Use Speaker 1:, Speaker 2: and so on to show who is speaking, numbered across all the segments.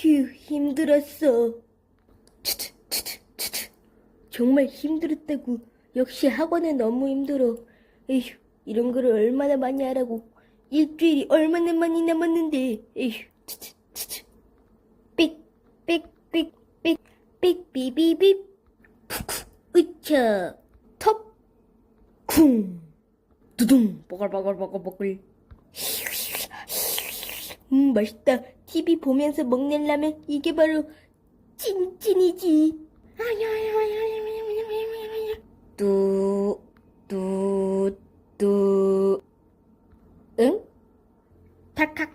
Speaker 1: 휴, 힘들었어. 치트, 치트, 치트. 정말 힘들었다고. 역시 학원은 너무 힘들어. 에휴, 이런 거를 얼마나 많이 하라고. 일주일이 얼마나 많이 남았는데. 에휴, 치트, 치트. 삑, 삑, 삑, 삑, 삑, 비비빕. 푸쿠, 으차. 텁, 쿵. 두둥, 버글버글버글버글. 음, 맛있다. TV 보면서 먹는 라면, 이게 바로 찐찐이지. 뚜, 뚜, 뚜. 응? 탁탁.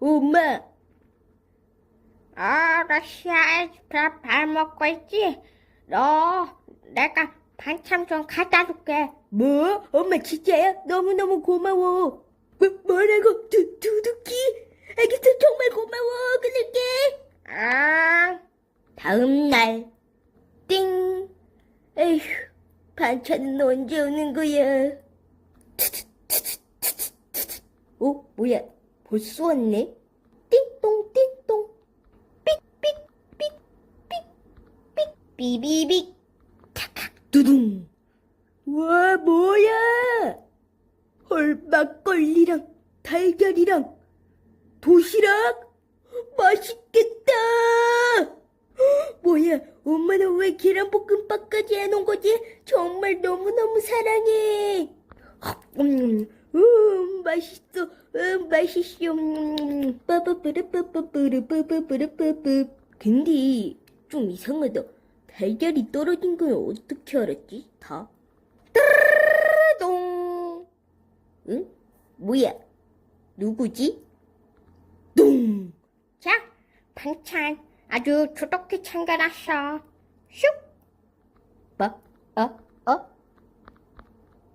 Speaker 1: 엄마.
Speaker 2: 아가씨야, 밥, 밥 먹고 있지? 너, 내가 반찬 좀 갖다 줄게.
Speaker 1: 뭐? 엄마 진짜야? 너무너무 고마워. 뭐, 뭐라고? 두, 두둑기? 알겠어, 정말 고마워. 그럴게.
Speaker 2: 아,
Speaker 1: 다음 날. 띵. 에휴, 반찬은 언제 오는 거야? 어, 뭐야? 벌써 왔네? 띵동, 띵동. 삑 삑 삑 삑삑. 비비빅. 탁탁, 두둥. 와, 뭐야? 헐, 막걸리랑 달걀이랑 도시락? 맛있겠다! 헉, 뭐야, 엄마는 왜 계란 볶음밥까지 해놓은 거지? 정말 너무너무 사랑해! 음, 음, 맛있어, 음, 맛있어, 음, 빠바바라빠빠빠라빠빠빠빠빠빠. 근데, 좀 이상하다. 달걀이 떨어진 건 어떻게 알았지? 다? 따라동! 응? 뭐야? 누구지? 동!
Speaker 2: 자, 반찬 아주 두둑히 챙겨놨어. 슉!
Speaker 1: 뭐? 어? 어?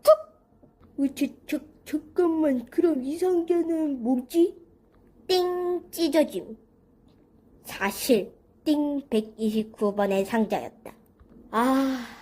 Speaker 1: 툭! 어, 저, 저, 잠깐만, 그럼 이 상자는 뭐지? 띵 찢어짐. 사실, 띵 129번의 상자였다. 아.